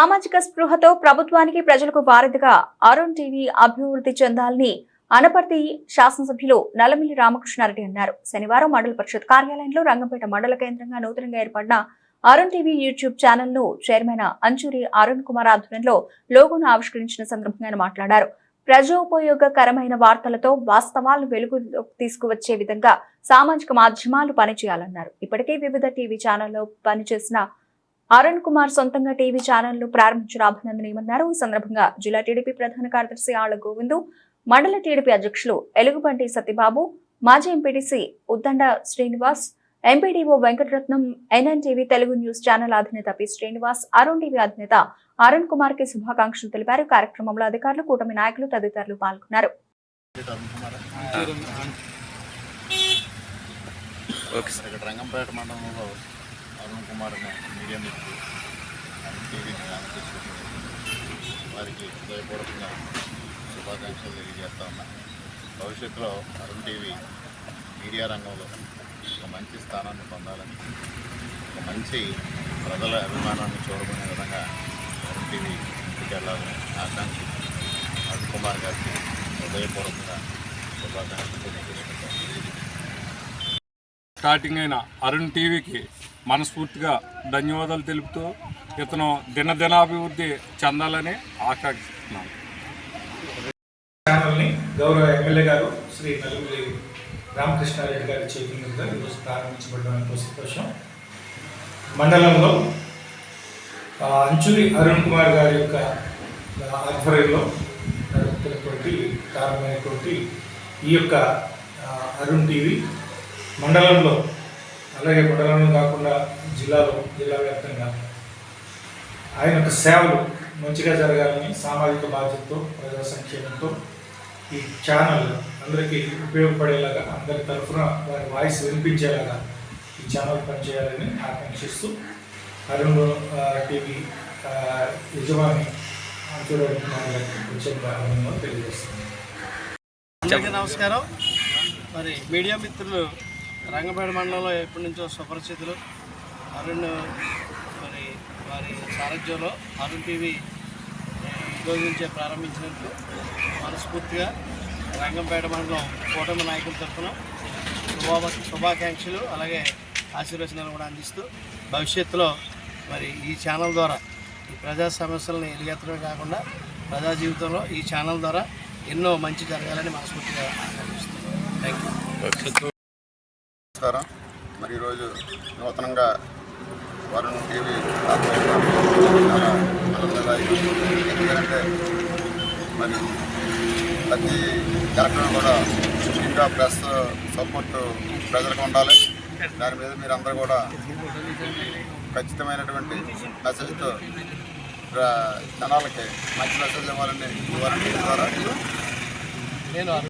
సామాజిక స్పృహతో ప్రభుత్వానికి ప్రజలకు వారధిగా అరుణ్ టీవీ అభివృద్ధి చెందాలని అనపర్తి శాసనసభ్యులు నల్లమిల్లి రామకృష్ణారెడ్డి అన్నారు. శనివారం మండల పరిషత్ కార్యాలయంలో రంగంపేట మండల కేంద్రంగా నూతనంగా ఏర్పడిన అరుణ్ టీవీ యూట్యూబ్ ఛానల్ను చైర్మన్ అంచూరి అరుణ్ కుమార్ ఆధ్వర్యంలో లోగోను ఆవిష్కరించిన సందర్భంగా ఆయన మాట్లాడారు. ప్రజోపయోగకరమైన వార్తలతో వాస్తవాలను వెలుగు తీసుకువచ్చే విధంగా సామాజిక మాధ్యమాలు పనిచేయాలన్నారు. ఇప్పటికే వివిధ టీవీ ఛానల్లో పనిచేసిన అరుణ్ కుమార్ సొంతంగా టీవీ ఛానల్ను ప్రారంభించిన అభినందనీయమన్నారు ఈ సందర్భంగా జిల్లా టీడీపీ ప్రధాన కార్యదర్శి ఆళ్ళ గోవిందు మండల టీడీపీ అధ్యక్షులు ఎలుగుబంటి సత్యబాబు మాజీ MPTC Uddanda Srinivas MPDO Venkataratnam NNTV Telugu news channel అధినేత పి శ్రీనివాస్ అరుణ్ టీవీ అధినేత అరుణ్ కుమార్కి శుభాకాంక్షలు తెలిపారు. కార్యక్రమంలో అధికారులు కూటమి నాయకులు తదితరులు పాల్గొన్నారు. Okay sir. ఇక్కడ రంగంపేట మండలంలో అరుణ్ కుమార్ అనే మీడియా మిత్రులు అరుణ్ టీవీని ఆంధ్రప్రదేశ్ వారికి హృదయపూర్వకంగా శుభాకాంక్షలు తెలియజేస్తా ఉన్నాను భవిష్యత్తులో అరుణ్ టీవీ మీడియా రంగంలో ఒక మంచి స్థానాన్ని పొందాలని ఒక మంచి ప్రజల అభిమానాన్ని చూడకునే విధంగా అరుణ్ టీవీ ముందుకెళ్ళాలని ఆకాంక్ష అరుణ్ కుమార్ గారికి హృదయపూర్వకంగా శుభాకాంక్షలు తెలియజేసుకుంటాను స్టార్టింగ్ అయిన అరుణ్ టీవీకి మనస్ఫూర్తిగా ధన్యవాదాలు తెలుపుతూ ఇతను దినదినాభివృద్ధి చెందాలని ఆకాంక్షిస్తున్నాను ఛానల్ని గౌరవ ఎమ్మెల్యే గారు శ్రీ నలుగురి రామకృష్ణారెడ్డి గారి చేతుల మీదుగా ఈరోజు ప్రారంభించబడడం ఎంతో సంతోషం. మండలంలో అంచురి అరుణ్ కుమార్ గారి యొక్క ఆధ్వర్యంలో నడుపుతున్నటువంటి ప్రారంభమైనటువంటి ఈ యొక్క అరుణ్ టీవీ మండలంలో అలాగే మండలంలో కాకుండా జిల్లాలో జిల్లా వ్యాప్తంగా ఆయన యొక్క సేవలు మంచిగా జరగాలని సామాజిక బాధ్యతతో ప్రజా సంక్షేమంతో ఈ ఛానల్ అందరికీ ఉపయోగపడేలాగా అందరి తరఫున వారి వాయిస్ వినిపించేలాగా ఈ ఛానల్ పనిచేయాలని ఆకాంక్షిస్తూ అరుణ్ టీవీ యజమాని చూడండి తెలియజేస్తుంది నమస్కారం. మరి మీడియా మిత్రులు రంగపేట మండలంలో ఎప్పటి నుంచో సుపరిచితులు. అరుణ్ మరి వారి సారథ్యంలో అరుణ్ టీవీ ఈరోజు నుంచే ప్రారంభించినందుకు మనస్ఫూర్తిగా రంగంపేట మండలం కూటమి నాయకుల తరఫున శుభా శుభాకాంక్షలు అలాగే ఆశీర్వచనాలు కూడా అందిస్తూ భవిష్యత్తులో మరి ఈ ఛానల్ ద్వారా ఈ ప్రజా సమస్యలను ఎలుగెత్తడమే కాకుండా ప్రజా జీవితంలో ఈ ఛానల్ ద్వారా ఎన్నో మంచి జరగాలని మనస్ఫూర్తిగా ఆకాంక్షిస్తున్నాను. థ్యాంక్ యూ నమస్కారం. మరి ఈరోజు నూతనంగా వరుణ్ టీవీ ఎందుకంటే మరి ప్రతి కార్యక్రమం కూడా ముఖ్యంగా ప్రెస్ సపోర్ట్ ప్రజలకు ఉండాలి. దాని మీద మీరు అందరూ కూడా ఖచ్చితమైనటువంటి మెసేజ్తో జనాలకి మంచి మెసేజ్ ఇవ్వాలని వరుణ్ టీవీ ద్వారా. నేను